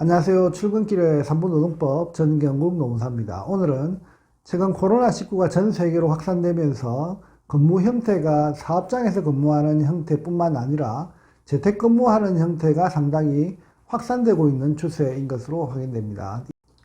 안녕하세요. 출근길의 3분 노동법 전경국 노무사입니다. 오늘은 최근 코로나19가 전 세계로 확산되면서 근무 형태가 사업장에서 근무하는 형태뿐만 아니라 재택근무하는 형태가 상당히 확산되고 있는 추세인 것으로 확인됩니다.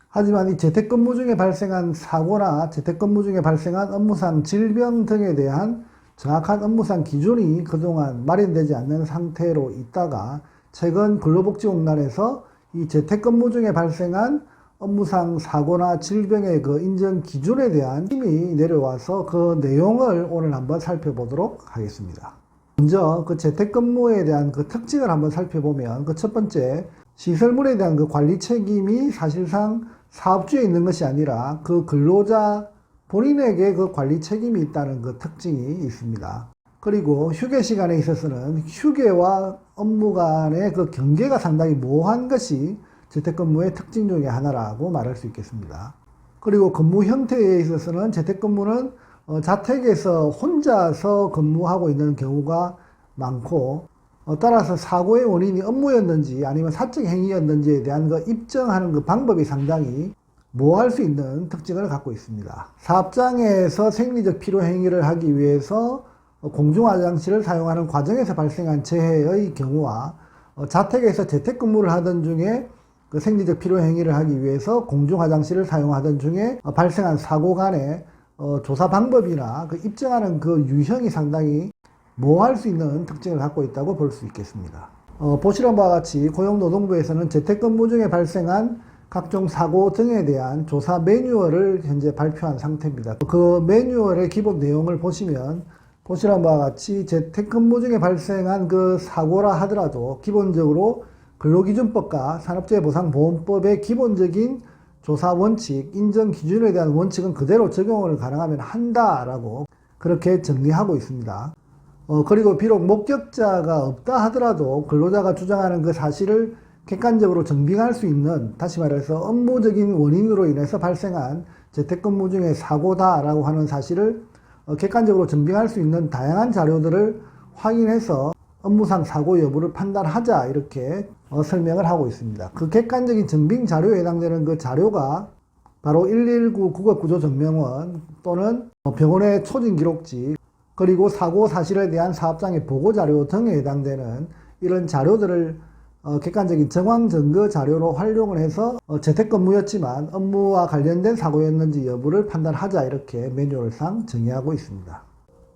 하지만 이 재택근무 중에 발생한 사고나 재택근무 중에 발생한 업무상 질병 등에 대한 정확한 업무상 기준이 그동안 마련되지 않는 상태로 있다가 최근 근로복지공단에서 이 재택근무 중에 발생한 업무상 사고나 질병의 그 인정 기준에 대한 힘이 내려와서 그 내용을 오늘 한번 살펴보도록 하겠습니다. 먼저 그 재택근무에 대한 그 특징을 한번 살펴보면 그 첫 번째 시설물에 대한 그 관리 책임이 사실상 사업주에 있는 것이 아니라 그 근로자 본인에게 그 관리 책임이 있다는 그 특징이 있습니다. 그리고 휴게 시간에 있어서는 휴게와 업무 간의 그 경계가 상당히 모호한 것이 재택근무의 특징 중에 하나라고 말할 수 있겠습니다. 그리고 근무 형태에 있어서는 재택근무는 어, 자택에서 혼자서 근무하고 있는 경우가 많고 어, 따라서 사고의 원인이 업무였는지 아니면 사적 행위였는지에 대한 그 입증하는 그 방법이 상당히 모호할 수 있는 특징을 갖고 있습니다. 사업장에서 생리적 필요 행위를 하기 위해서 어, 공중화장실을 사용하는 과정에서 발생한 재해의 경우와 어, 자택에서 재택근무를 하던 중에 그 생리적 필요 행위를 하기 위해서 공중화장실을 사용하던 중에 어, 발생한 사고 간의 조사 방법이나 그 입증하는 그 유형이 상당히 모호할 수 있는 특징을 갖고 있다고 볼 수 있겠습니다. 어, 보시는 바와 같이 고용노동부에서는 재택근무 중에 발생한 각종 사고 등에 대한 조사 매뉴얼을 현재 발표한 상태입니다. 그 매뉴얼의 기본 내용을 보시면 보시는 바와 같이 재택근무 중에 발생한 그 사고라 하더라도 기본적으로 근로기준법과 산업재해보상보험법의 기본적인 조사 원칙, 인정 기준에 대한 원칙은 그대로 적용을 가능하면 한다라고 그렇게 정리하고 있습니다. 어, 그리고 비록 목격자가 없다 하더라도 근로자가 주장하는 그 사실을 객관적으로 증빙할 수 있는 다시 말해서 업무적인 원인으로 인해서 발생한 재택근무 중에 사고다라고 하는 사실을 어, 객관적으로 증빙할 수 있는 다양한 자료들을 확인해서 업무상 사고 여부를 판단하자 이렇게 어, 설명을 하고 있습니다. 그 객관적인 증빙 자료에 해당되는 그 자료가 바로 119 국어구조증명원 또는 병원의 초진 기록지 그리고 사고 사실에 대한 사업장의 보고 자료 등에 해당되는 이런 자료들을 어, 객관적인 정황 증거 자료로 활용을 해서 어, 재택근무였지만 업무와 관련된 사고였는지 여부를 판단하자 이렇게 매뉴얼상 정의하고 있습니다.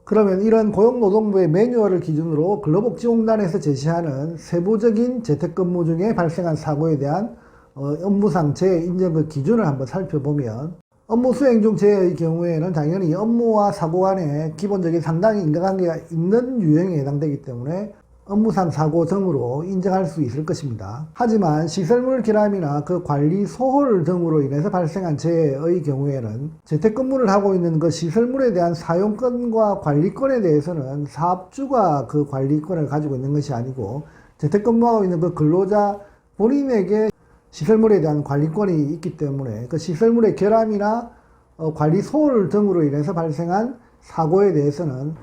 그러면 이런 고용노동부의 매뉴얼을 기준으로 근로복지공단에서 제시하는 세부적인 재택근무 중에 발생한 사고에 대한 어, 업무상 재인정 그 기준을 한번 살펴보면 업무 수행 중 재해의 경우에는 당연히 업무와 사고 간에 기본적인 상당히 인과관계가 있는 유형에 해당되기 때문에 업무상 사고 등으로 인정할 수 있을 것입니다. 하지만 시설물 결함이나 그 관리 소홀 등으로 인해서 발생한 재해의 경우에는 재택근무를 하고 있는 그 시설물에 대한 사용권과 관리권에 대해서는 사업주가 그 관리권을 가지고 있는 것이 아니고 재택근무하고 있는 그 근로자 본인에게 시설물에 대한 관리권이 있기 때문에 그 시설물의 결함이나 어, 관리 소홀 등으로 인해서 발생한 사고에 대해서는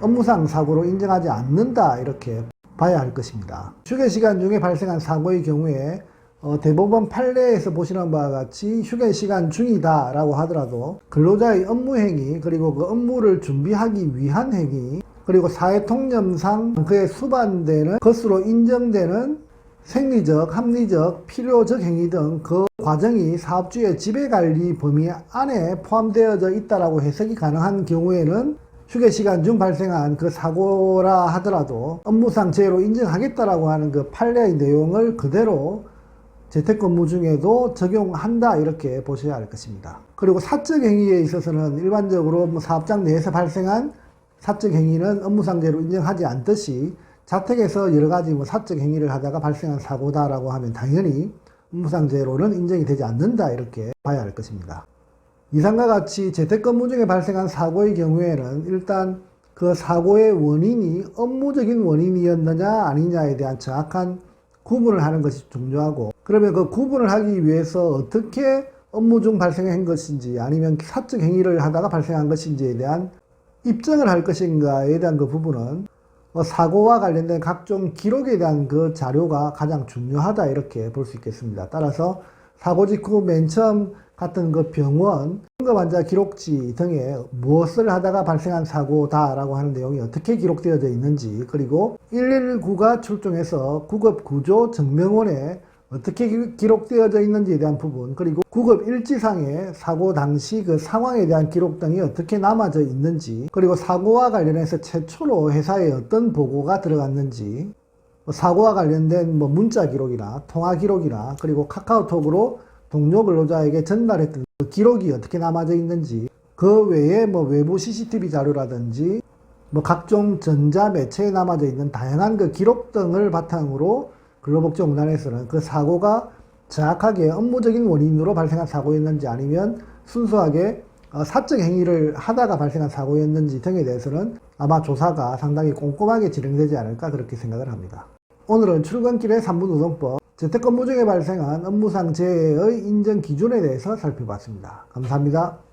업무상 사고로 인정하지 않는다 이렇게 봐야 할 것입니다. 휴게 시간 중에 발생한 사고의 경우에 어, 대법원 판례에서 보시는 바와 같이 휴게 시간 중이다 라고 하더라도 근로자의 업무 행위 그리고 그 업무를 준비하기 위한 행위 그리고 사회 통념상 그에 수반되는 것으로 인정되는 생리적, 합리적, 필요적 행위 등 그 과정이 사업주의 지배관리 범위 안에 포함되어져 있다라고 해석이 가능한 경우에는 휴게 시간 중 발생한 그 사고라 하더라도 업무상 재해로 인정하겠다라고 하는 그 판례의 내용을 그대로 재택근무 중에도 적용한다 이렇게 보셔야 할 것입니다. 그리고 사적 행위에 있어서는 일반적으로 뭐 사업장 내에서 발생한 사적 행위는 업무상 재해로 인정하지 않듯이 자택에서 여러 가지 뭐 사적 행위를 하다가 발생한 사고다라고 하면 당연히 업무상 재해로는 인정이 되지 않는다 이렇게 봐야 할 것입니다. 이상과 같이 재택 근무 중에 발생한 사고의 경우에는 일단 그 사고의 원인이 업무적인 원인이었느냐 아니냐에 대한 정확한 구분을 하는 것이 중요하고 그러면 그 구분을 하기 위해서 어떻게 업무 중 발생한 것인지 아니면 사적 행위를 하다가 발생한 것인지에 대한 입증을 할 것인가에 대한 그 부분은 어, 사고와 관련된 각종 기록에 대한 그 자료가 가장 중요하다 이렇게 볼 수 있겠습니다. 따라서 사고 직후 맨 처음 갔던 그 병원 환자 기록지 등에 무엇을 하다가 발생한 사고다라고 하는 내용이 어떻게 기록되어져 있는지 그리고 119가 출동해서 구급 구조 증명원에 어떻게 기- 기록되어져 있는지에 대한 부분 그리고 구급 일지상의 사고 당시 그 상황에 대한 기록 등이 어떻게 남아져 있는지 그리고 사고와 관련해서 최초로 회사에 어떤 보고가 들어갔는지 뭐 사고와 관련된 뭐 문자 기록이나 통화 기록이나 그리고 카카오톡으로 동료 근로자에게 전달했던 그 기록이 어떻게 남아져 있는지 그 외에 뭐 외부 CCTV 자료라든지 뭐 각종 전자 매체에 남아져 있는 다양한 그 기록 등을 바탕으로 근로복지공단에서는 그 사고가 정확하게 업무적인 원인으로 발생한 사고였는지 아니면 순수하게 어, 사적 행위를 하다가 발생한 사고였는지 등에 대해서는 아마 조사가 상당히 꼼꼼하게 진행되지 않을까 그렇게 생각을 합니다. 오늘은 출근길의 3분 노동법, 재택근무 중에 발생한 업무상 재해의 인정 기준에 대해서 살펴봤습니다. 감사합니다.